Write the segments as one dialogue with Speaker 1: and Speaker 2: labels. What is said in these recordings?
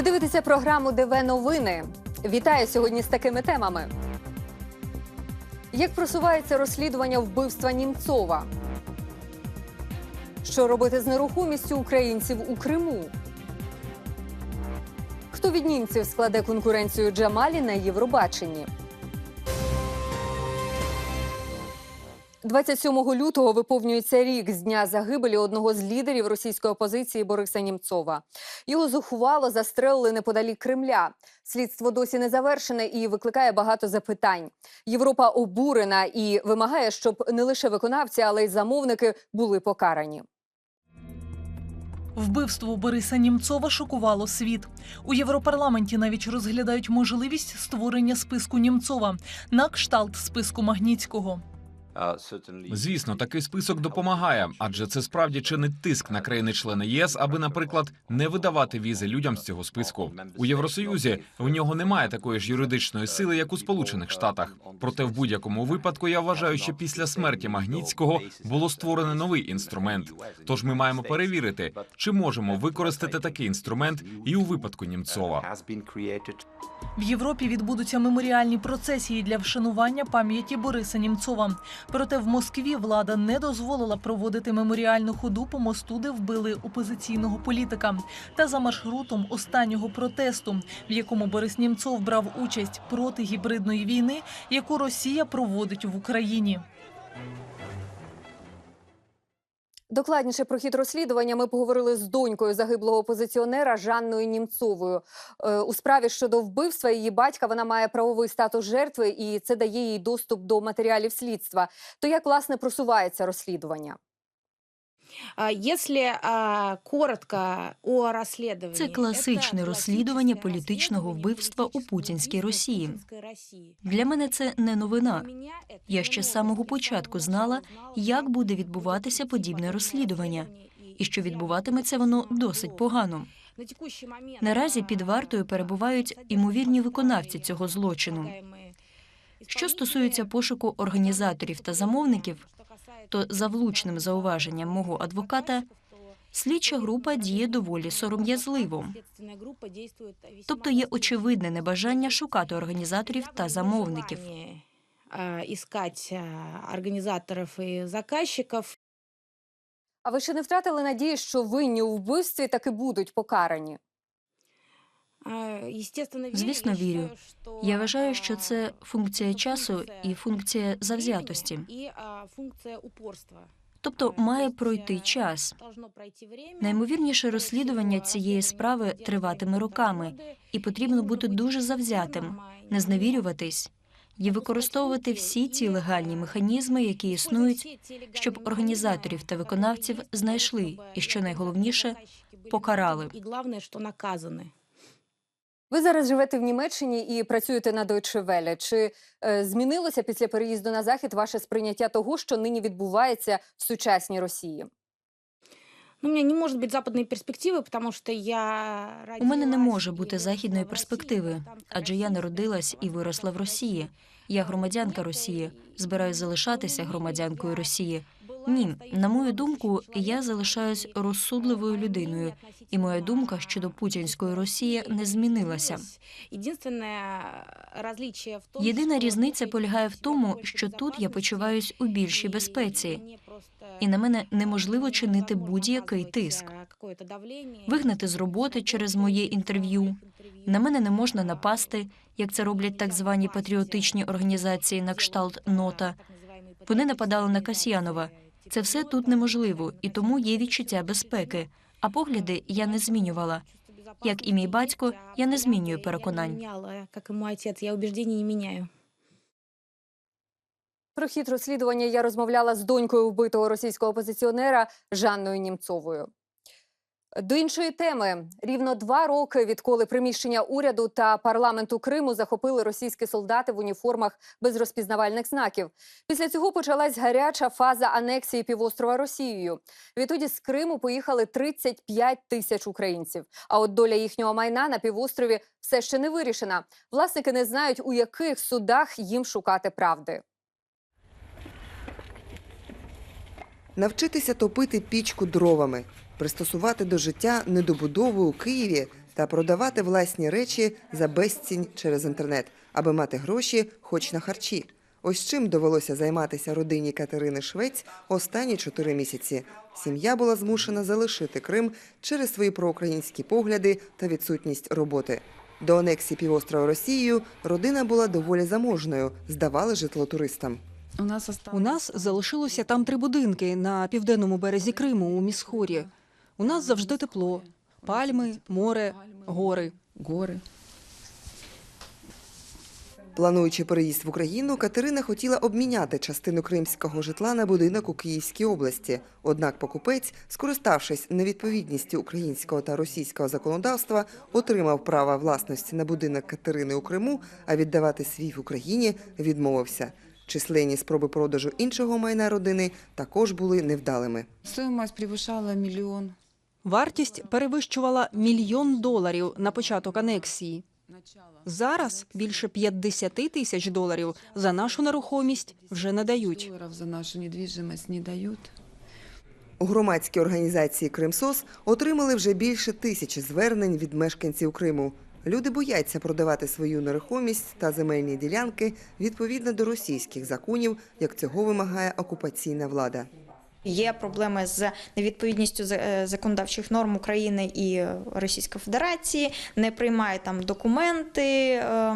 Speaker 1: Ви дивитеся програму ДВ Новини. Вітаю сьогодні з такими темами. Як просувається розслідування вбивства Німцова? Що робити з нерухомістю українців у Криму? Хто від німців складе конкуренцію Джамалі на Євробаченні? 27 лютого виповнюється рік з дня загибелі одного з лідерів російської опозиції Бориса Німцова. Його зухвало застрелили неподалік Кремля. Слідство досі не завершене і викликає багато запитань. Європа обурена і вимагає, щоб не лише виконавці, але й замовники були покарані.
Speaker 2: Вбивство Бориса Німцова шокувало світ. У Європарламенті навіть розглядають можливість створення списку Німцова на кшталт списку Магніцького.
Speaker 3: Звісно, такий список допомагає, адже це справді чинить тиск на країни-члени ЄС, аби, наприклад, не видавати візи людям з цього списку. У Євросоюзі в нього немає такої ж юридичної сили, як у Сполучених Штатах. Проте, в будь-якому випадку, я вважаю, що після смерті Магніцького було створено новий інструмент. Тож ми маємо перевірити, чи можемо використати такий інструмент і у випадку Німцова.
Speaker 2: В Європі відбудуться меморіальні процесії для вшанування пам'яті Бориса Німцова. Проте в Москві влада не дозволила проводити меморіальну ходу по мосту, де вбили опозиційного політика, та за маршрутом останнього протесту, в якому Борис Німцов брав участь проти гібридної війни, яку Росія проводить в Україні.
Speaker 1: Докладніше про хід розслідування ми поговорили з донькою загиблого опозиціонера Жанною Німцовою. Е, У справі щодо вбивства її батька вона має правовий статус жертви, і це дає їй доступ до матеріалів слідства. То як власне просувається розслідування?
Speaker 4: Если коротко о розслідуванні,
Speaker 5: Це класичне розслідування політичного вбивства у путінській Росії. Для мене це не новина. Я ще з самого початку знала, як буде відбуватися подібне розслідування, і що відбуватиметься воно досить погано. Наразі під вартою перебувають імовірні виконавці цього злочину. Що стосується пошуку організаторів та замовників, то за влучним зауваженням мого адвоката слідча група діє доволі сором'язливо. Тобто є очевидне небажання шукати організаторів та замовників.
Speaker 4: Искать організаторів і заказчиків.
Speaker 1: А ви ще не втратили надії, що винні у вбивстві таки будуть покарані?
Speaker 5: Звісно, вірю. Я вважаю, що це функція часу і функція завзятості. Тобто має пройти час. Наймовірніше розслідування цієї справи триватиме роками, і потрібно бути дуже завзятим, не зневірюватись і використовувати всі ті легальні механізми, які існують, щоб організаторів та виконавців знайшли, і що найголовніше покарали.
Speaker 4: І головне, що наказані.
Speaker 1: Ви зараз живете в Німеччині і працюєте на Deutsche Welle. Чи е, змінилося після переїзду на захід ваше сприйняття того, що нині відбувається в сучасній Росії?
Speaker 4: Ну, у мене не може бути западної перспективи, тому що я
Speaker 5: У мене не може бути західної перспективи, адже я народилась і виросла в Росії. Я громадянка Росії, збираюсь залишатися громадянкою Росії. Ні, на мою думку, я залишаюсь розсудливою людиною, і моя думка щодо путінської Росії не змінилася. Єдина різниця полягає в тому, що тут я почуваюсь у більшій безпеці, і на мене неможливо чинити будь-який тиск. Вигнати з роботи через моє інтерв'ю. На мене не можна напасти, як це роблять так звані патріотичні організації на кшталт нота. Вони нападали на Касьянова. Це все тут неможливо, і тому є відчуття безпеки. А погляди я не змінювала. Як і мій батько, я не змінюю переконань.
Speaker 4: Як і мій отець, я убеждень не міняю.
Speaker 1: Про хід розслідування я розмовляла з донькою вбитого російського опозиціонера Жанною Німцовою. До іншої теми рівно два роки, відколи приміщення уряду та парламенту Криму захопили російські солдати в уніформах без розпізнавальних знаків. Після цього почалась гаряча фаза анексії півострова Росією. Відтоді з Криму поїхали 35 тисяч українців. А от доля їхнього майна на півострові все ще не вирішена. Власники не знають, у яких судах їм шукати правди.
Speaker 6: Навчитися топити пічку дровами, пристосувати до життя недобудову у Києві та продавати власні речі за безцінь через інтернет, аби мати гроші хоч на харчі. Ось чим довелося займатися родині Катерини Швець останні чотири місяці. Сім'я була змушена залишити Крим через свої проукраїнські погляди та відсутність роботи. До анексії півострова Росією родина була доволі заможною, здавали житло туристам.
Speaker 7: У нас.
Speaker 8: Залишилося там три будинки на південному березі Криму у Місхорі. У нас завжди тепло: пальми, море, гори.
Speaker 7: горы.
Speaker 6: Плануючи переїзд в Україну, Катерина хотіла обміняти частину кримського житла на будинок у Київській області. Однак покупець, скориставшись невідповідністю українського та російського законодавства, отримав право власності на будинок Катерини у Криму, а віддавати свій в Україні відмовився. Численні спроби продажу іншого майна родини також були невдалими.
Speaker 7: Стоимость превышала миллион.
Speaker 8: Вартість перевищувала мільйон доларів на початок анексії. Зараз більше 50 тисяч доларів за нашу нерухомість вже не дають.
Speaker 7: За нашу недвижимость не дают.
Speaker 6: У громадській організації Кримсос отримали вже більше тисячі звернень від мешканців Криму. Люди бояться продавати свою нерухомість та земельні ділянки відповідно до російських законів, як цього вимагає окупаційна влада.
Speaker 9: Є проблеми з невідповідністю е, законодавчих норм України і Російської Федерації, не приймають там документи, е,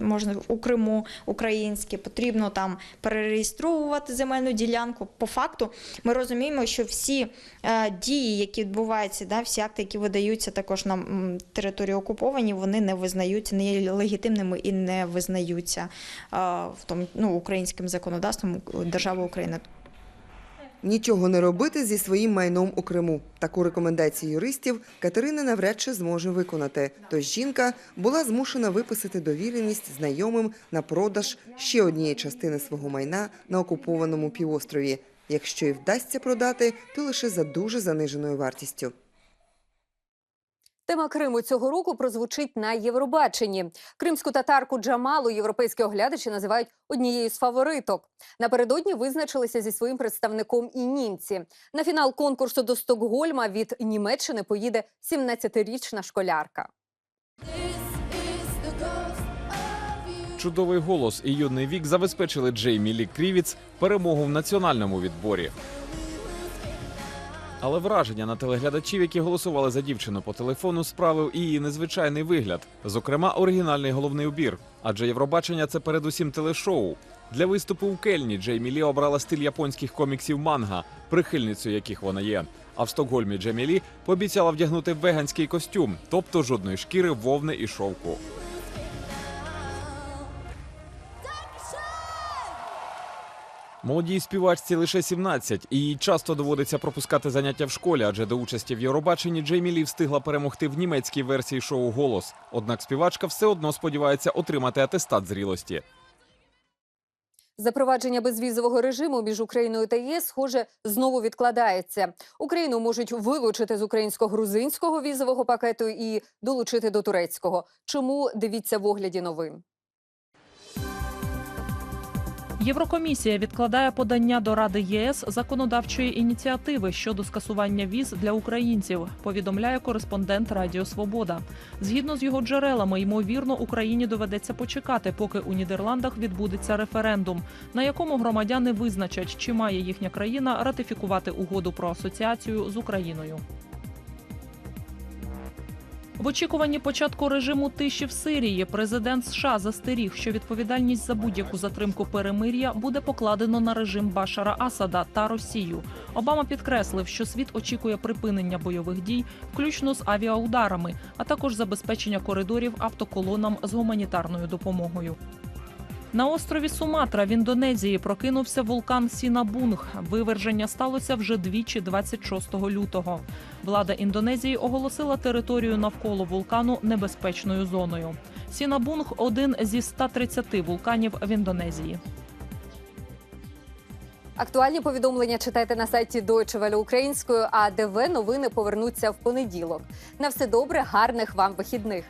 Speaker 9: можна у Криму українські, потрібно там перереєстровувати земельну ділянку. По факту ми розуміємо, що всі е, дії, які відбуваються, да, всі акти, які видаються також на території окуповані, вони не визнаються, не є легітимними і не визнаються в тому ну, українським законодавством держави України.
Speaker 6: Нічого не робити зі своїм майном у Криму. Таку рекомендацію юристів Катерина навряд чи зможе виконати. Тож жінка була змушена виписати довіреність знайомим на продаж ще однієї частини свого майна на окупованому півострові. Якщо і вдасться продати, то лише за дуже заниженою вартістю.
Speaker 1: Тема Криму цього року прозвучить на Євробаченні. Кримську татарку Джамалу європейські оглядачі називають однією з фавориток. Напередодні визначилися зі своїм представником і німці. На фінал конкурсу до Стокгольма від Німеччини поїде 17-річна школярка.
Speaker 3: Чудовий голос і юний вік забезпечили Джеймі Лі Крівіц перемогу в національному відборі. Але враження на телеглядачів, які голосували за дівчину по телефону, справив і її незвичайний вигляд, зокрема, оригінальний головний убір. Адже Євробачення це передусім телешоу. Для виступу у Кельні Джеймі Лі обрала стиль японських коміксів манга, прихильницею яких вона є. А в Стокгольмі Джеймі Лі пообіцяла вдягнути веганський костюм, тобто жодної шкіри, вовни і шовку. Молодій співачці лише 17, і їй часто доводиться пропускати заняття в школі, адже до участі в Євробаченні Джеймі Лі встигла перемогти в німецькій версії шоу Голос. Однак співачка все одно сподівається отримати атестат зрілості.
Speaker 1: Запровадження безвізового режиму між Україною та ЄС, схоже, знову відкладається. Україну можуть вилучити з українсько-грузинського візового пакету і долучити до турецького. Чому дивіться в огляді новин?
Speaker 2: Єврокомісія відкладає подання до Ради ЄС законодавчої ініціативи щодо скасування віз для українців. Повідомляє кореспондент Радіо Свобода. Згідно з його джерелами, ймовірно, Україні доведеться почекати, поки у Нідерландах відбудеться референдум, на якому громадяни визначать, чи має їхня країна ратифікувати угоду про асоціацію з Україною. В очікуванні початку режиму тиші в Сирії президент США застеріг, що відповідальність за будь-яку затримку перемир'я буде покладено на режим Башара Асада та Росію. Обама підкреслив, що світ очікує припинення бойових дій, включно з авіаударами, а також забезпечення коридорів автоколонам з гуманітарною допомогою. На острові Суматра в Індонезії прокинувся вулкан Сінабунг. Виверження сталося вже двічі 26 лютого. Влада Індонезії оголосила територію навколо вулкану небезпечною зоною. Сінабунг один зі 130 вулканів в Індонезії.
Speaker 1: Актуальні повідомлення читайте на сайті Deutsche Welle українською, а ДВ новини повернуться в понеділок. На все добре, гарних вам вихідних.